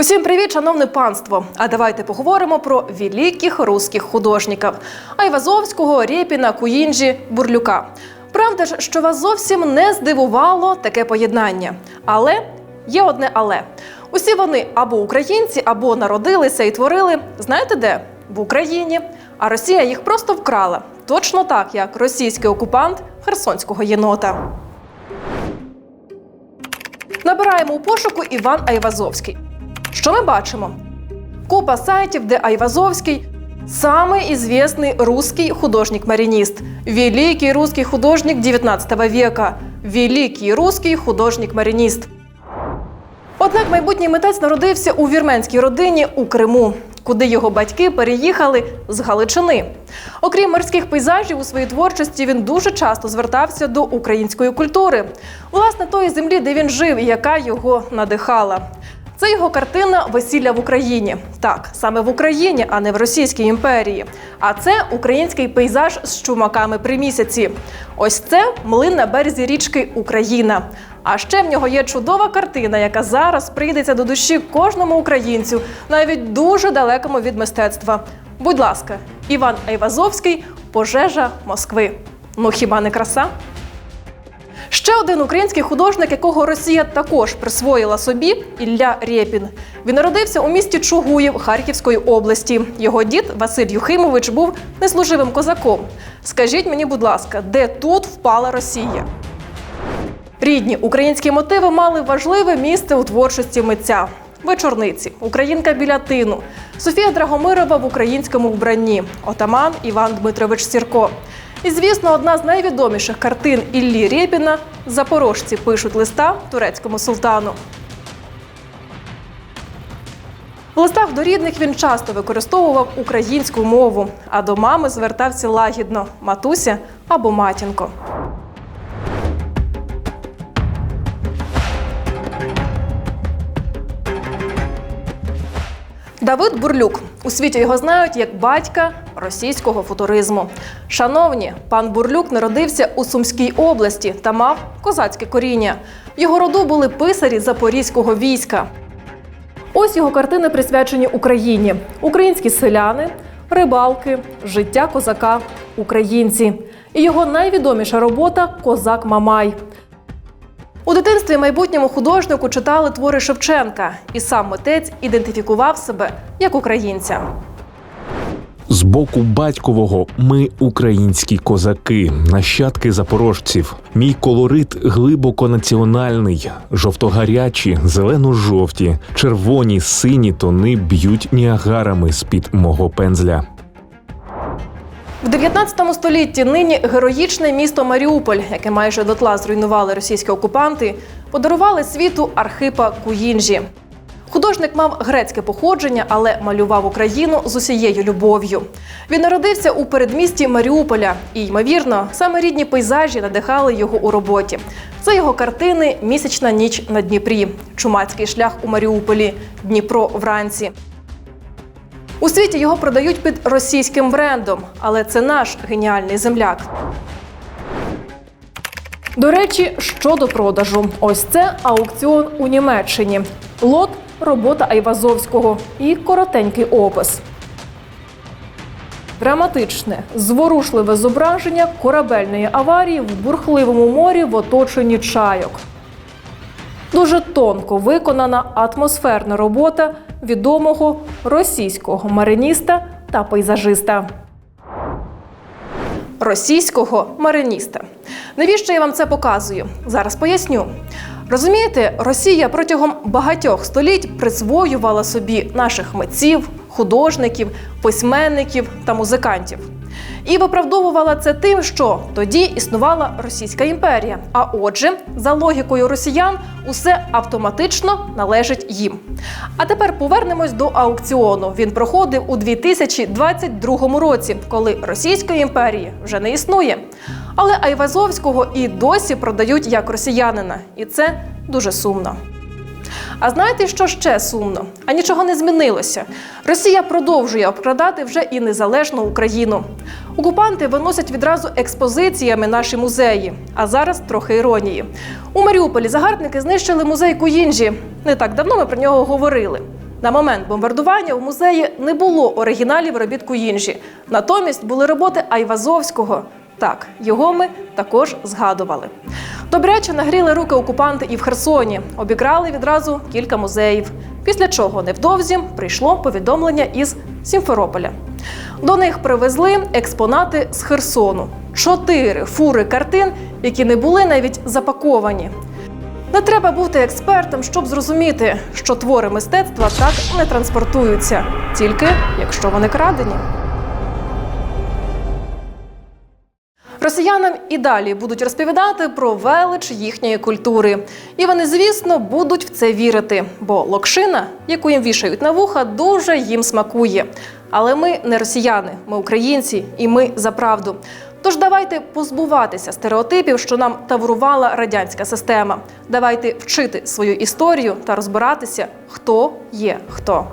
Усім привіт, шановне панство! А давайте поговоримо про великих русських художників Айвазовського, Рєпіна, Куїнджі, Бурлюка. Правда ж, що вас зовсім не здивувало таке поєднання. Але є одне але. Усі вони або українці, або народилися і творили, знаєте де? В Україні. А Росія їх просто вкрала. Точно так, як російський окупант херсонського єнота. Набираємо у пошуку Іван Айвазовський. Що ми бачимо? Купа сайтів, де Айвазовський самый известный русский художник-маринист, великий русский художник 19 века, великий русский художник-маринист. Однак майбутній митець народився у вірменській родині у Криму, куди його батьки переїхали з Галичини. Окрім морських пейзажів у своїй творчості, він дуже часто звертався до української культури, власне тої землі, де він жив і яка його надихала. Це його картина Весілля в Україні. Так, саме в Україні, а не в Російській імперії. А це український пейзаж з чумаками при місяці. Ось це млин на березі річки Україна. А ще в нього є чудова картина, яка зараз прийдеться до душі кожному українцю, навіть дуже далекому від мистецтва. Будь ласка, Іван Айвазовський Пожежа Москви. Ну хіба не краса? Ще один український художник, якого Росія також присвоїла собі Ілля Рєпін. Він народився у місті Чугуїв Харківської області. Його дід Василь Юхимович був неслуживим козаком. Скажіть мені, будь ласка, де тут впала Росія? Рідні українські мотиви мали важливе місце у творчості митця. Вечорниці, Українка біля тину, Софія Драгомирова в українському вбранні, отаман Іван Дмитрович Сірко. І, звісно, одна з найвідоміших картин Іллі Рєпіна Запорожці пишуть листа турецькому султану. В листах до рідних він часто використовував українську мову, а до мами звертався лагідно матуся або матінко. Давид Бурлюк у світі його знають як батька російського футуризму. Шановні, пан Бурлюк народився у Сумській області та мав козацьке коріння. Його роду були писарі запорізького війська. Ось його картини присвячені Україні: українські селяни, рибалки, життя козака, українці. І його найвідоміша робота Козак Мамай. У дитинстві майбутньому художнику читали твори Шевченка, і сам митець ідентифікував себе як українця. З боку батькового ми українські козаки, нащадки запорожців. Мій колорит глибоко національний, жовтогарячі, зелено-жовті, червоні, сині тони б'ють ніагарами з під мого пензля. В 19 столітті нині героїчне місто Маріуполь, яке майже дотла зруйнували російські окупанти, подарували світу Архипа Куїнджі. Художник мав грецьке походження, але малював Україну з усією любов'ю. Він народився у передмісті Маріуполя, і, ймовірно, саме рідні пейзажі надихали його у роботі. Це його картини Місячна ніч на Дніпрі, Чумацький шлях у Маріуполі, Дніпро вранці. У світі його продають під російським брендом, але це наш геніальний земляк. До речі, щодо продажу, ось це аукціон у Німеччині. Лот робота Айвазовського і коротенький опис. Драматичне, зворушливе зображення корабельної аварії в бурхливому морі в оточенні чайок. Дуже тонко виконана атмосферна робота відомого російського мариніста та пейзажиста. Російського мариніста. Навіщо я вам це показую? Зараз поясню. Розумієте, Росія протягом багатьох століть присвоювала собі наших митців, художників, письменників та музикантів. І виправдовувала це тим, що тоді існувала Російська імперія. А отже, за логікою росіян, усе автоматично належить їм. А тепер повернемось до аукціону. Він проходив у 2022 році, коли Російської імперії вже не існує. Але Айвазовського і досі продають як росіянина, і це дуже сумно. А знаєте, що ще сумно? А нічого не змінилося. Росія продовжує обкрадати вже і незалежну Україну. Окупанти виносять відразу експозиціями наші музеї. А зараз трохи іронії. У Маріуполі загарбники знищили музей Куїнджі. Не так давно ми про нього говорили. На момент бомбардування у музеї не було оригіналів робіт Куїнжі. Натомість були роботи Айвазовського. Так, його ми також згадували. Добряче нагріли руки окупанти і в Херсоні, обікрали відразу кілька музеїв. Після чого невдовзі прийшло повідомлення із Сімферополя. До них привезли експонати з Херсону: чотири фури картин, які не були навіть запаковані. Не треба бути експертом, щоб зрозуміти, що твори мистецтва так не транспортуються, тільки якщо вони крадені. Росіянам і далі будуть розповідати про велич їхньої культури. І вони, звісно, будуть в це вірити, бо локшина, яку їм вішають на вуха, дуже їм смакує. Але ми не росіяни, ми українці, і ми за правду. Тож давайте позбуватися стереотипів, що нам таврувала радянська система. Давайте вчити свою історію та розбиратися, хто є хто.